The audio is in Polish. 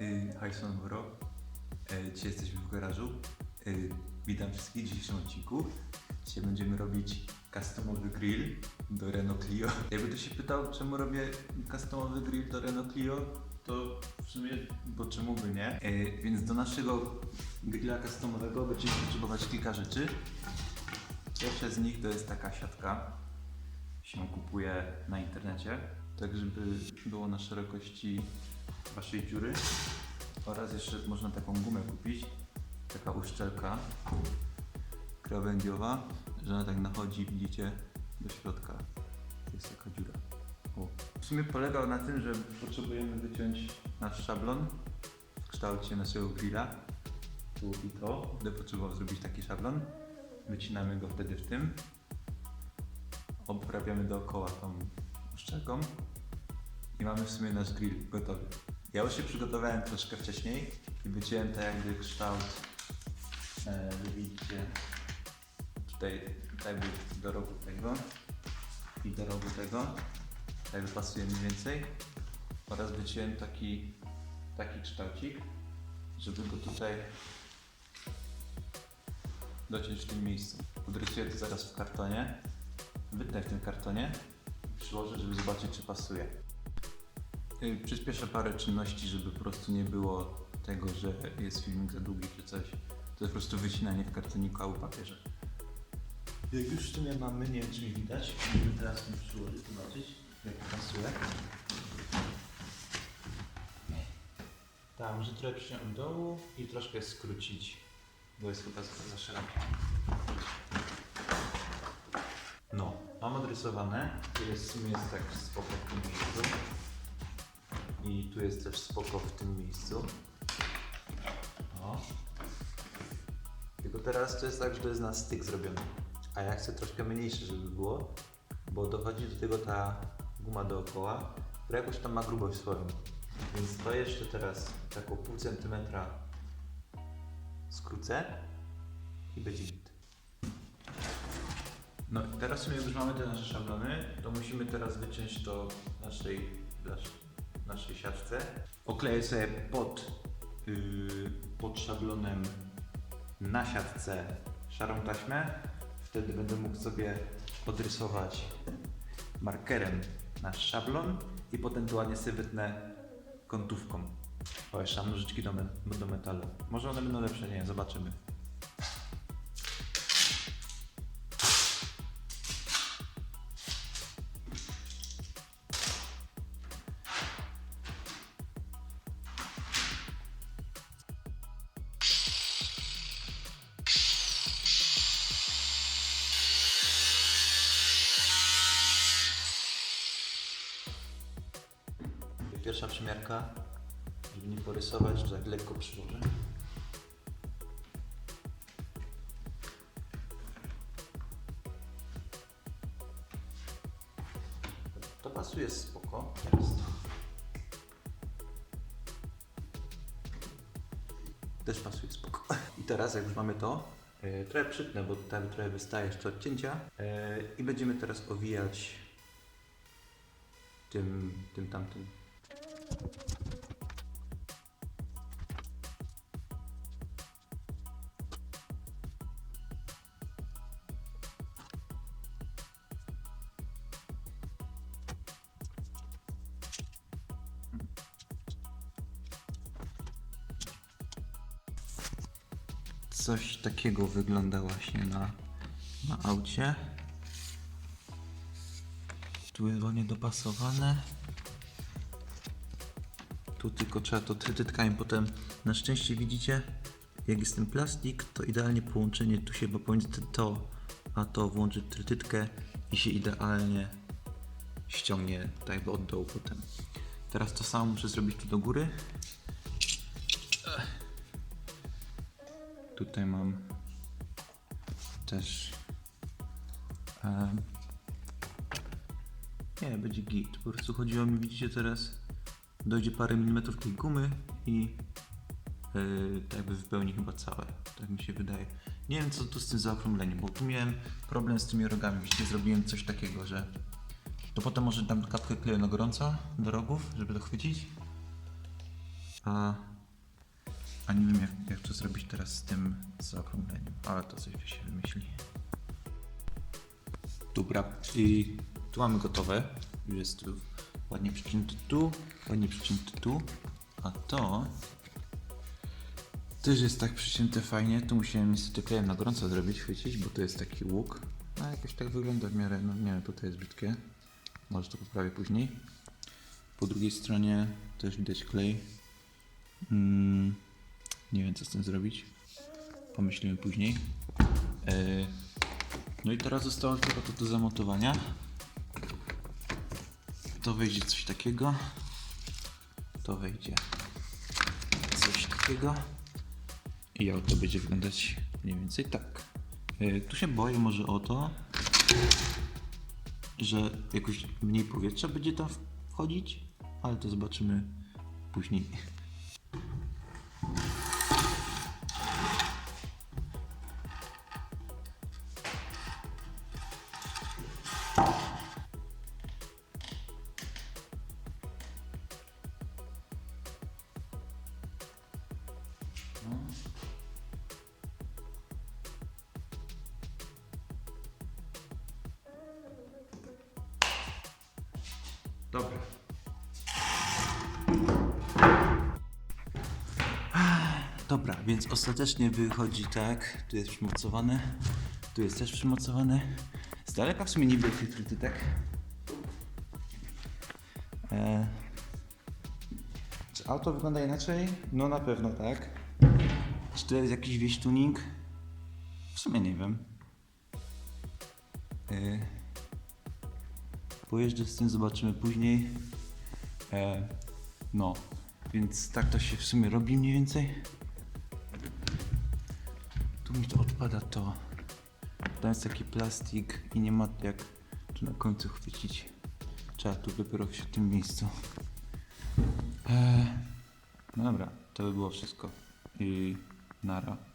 Hi, są Woro. Yy, Dzisiaj jesteśmy w garażu. Yy, Witam wszystkich w dzisiejszym odcinku. Dzisiaj będziemy robić customowy grill do Renault Clio. Jakby ktoś się pytał, czemu robię customowy grill do Renault Clio, to w sumie, bo czemu by nie? Więc do naszego grilla customowego będziemy potrzebować kilka rzeczy. Pierwsze z nich to jest taka siatka. Się kupuje na internecie, tak żeby było na szerokości waszej dziury. Oraz jeszcze można taką gumę kupić. Taka uszczelka krawędziowa, że ona tak nachodzi, widzicie, do środka. Jest taka dziura. O. W sumie polegał na tym, że potrzebujemy wyciąć nasz szablon w kształcie naszego grilla. Tu i to. Będę potrzebował zrobić taki szablon. Wycinamy go wtedy w tym. Oprawiamy dookoła tą uszczelką. I mamy w sumie nasz grill gotowy. Ja już się przygotowałem troszkę wcześniej i wyciąłem tak jakby kształt, e, widzicie, tutaj tak jakby do rogu tego i do rogu tego, tak pasuje mniej więcej. Oraz wyciąłem taki, taki kształcik, żeby go tutaj dociąć w tym miejscu. Udrysuję to zaraz w kartonie, wytnę w tym kartonie i przyłożę, żeby zobaczyć czy pasuje. Y, Przyspieszę parę czynności, żeby po prostu nie było tego, że jest filmik za długi czy coś. To jest po prostu wycinanie w kartoniku albo papierze. Jak już w sumie mamy, nie wiem czy mi widać, możemy teraz mi przyłożyć, zobaczyć jak pasuje. Tak, może trochę przyciąć od dołu i troszkę skrócić, bo jest chyba za, za szerokie. No, mam odrysowane, jest w sumie jest tak spoko w tym miejscu. I tu jest też spoko w tym miejscu. O. Tylko teraz to jest tak, że to jest na styk zrobione. A ja chcę troszkę mniejsze, żeby było, bo dochodzi do tego ta guma dookoła, która jakoś tam ma grubość swoją. Więc to jeszcze teraz taką pół centymetra skrócę i będzie git. No i teraz w sumie już mamy te nasze szablony, to musimy teraz wyciąć to naszej, nasz- naszej siatce. Okleję sobie pod, yy, pod szablonem na siatce szarą taśmę. Wtedy będę mógł sobie odrysować markerem nasz szablon i potem tu ładnie sobie wytnę kątówką. O, jeszcze nożyczki do, me- do metalu. Może one będą lepsze, nie, zobaczymy. Pierwsza przymiarka, żeby nie porysować, to tak lekko przyłożę. To pasuje spoko. Teraz. Też pasuje spoko. I teraz jak już mamy to, e, trochę przytnę, bo tam trochę wystaje jeszcze od cięcia e, i będziemy teraz owijać tym, tym tamtym. Coś takiego wygląda właśnie na, na aucie. Tu jest ładnie dopasowane. Tu tylko trzeba to trytytkami potem. Na szczęście widzicie, jak jest ten plastik, to idealnie połączenie tu się, bo pomiędzy to a to włączyć trytytkę i się idealnie ściągnie tak jakby od dołu potem. Teraz to samo muszę zrobić tu do góry. Tutaj mam też em, nie, będzie git. Po prostu chodziło mi, widzicie teraz, dojdzie parę milimetrów tej gumy i yy, tak jakby wypełni chyba całe. Tak mi się wydaje. Nie wiem co tu z tym zaokrągleniem, bo tu miałem problem z tymi rogami. Widzicie, zrobiłem coś takiego, że to potem może dam kapkę kleju na gorąco do rogów, żeby to chwycić. A, a nie wiem jak, jak to zrobić teraz z tym zaokrągleniem, ale to coś się wymyśli. Dobra, i tu mamy gotowe. Jest ładnie przycięte tu, ładnie przycięte tu. A to też jest tak przycięte fajnie. Tu musiałem niestety klejem na gorąco zrobić, chwycić, bo to jest taki łuk. A jakoś tak wygląda w miarę, no w miarę tutaj jest brzydkie. Może to poprawię później. Po drugiej stronie też widać klej. Mm, nie wiem co z tym zrobić. Pomyślimy później. E, no i teraz zostało tylko to do zamontowania. To wejdzie coś takiego. To wejdzie coś takiego. I auto będzie wyglądać mniej więcej tak. E, tu się boję może o to, że jakoś mniej powietrza będzie tam wchodzić, ale to zobaczymy później. Dobra. Dobra, więc ostatecznie wychodzi tak. Tu jest przymocowane. Tu jest też przymocowane. Z daleka w sumie nie widać tak? E... Czy auto wygląda inaczej? No na pewno tak. Czy to jest jakiś wieś tuning? W sumie nie wiem. E... Pojeżdżę z tym, zobaczymy później. E, no, więc tak to się w sumie robi mniej więcej. Tu mi to odpada to. Tam jest taki plastik i nie ma jak tu na końcu chwycić. Trzeba tu dopiero w tym miejscu. E, no dobra, to by było wszystko. I nara.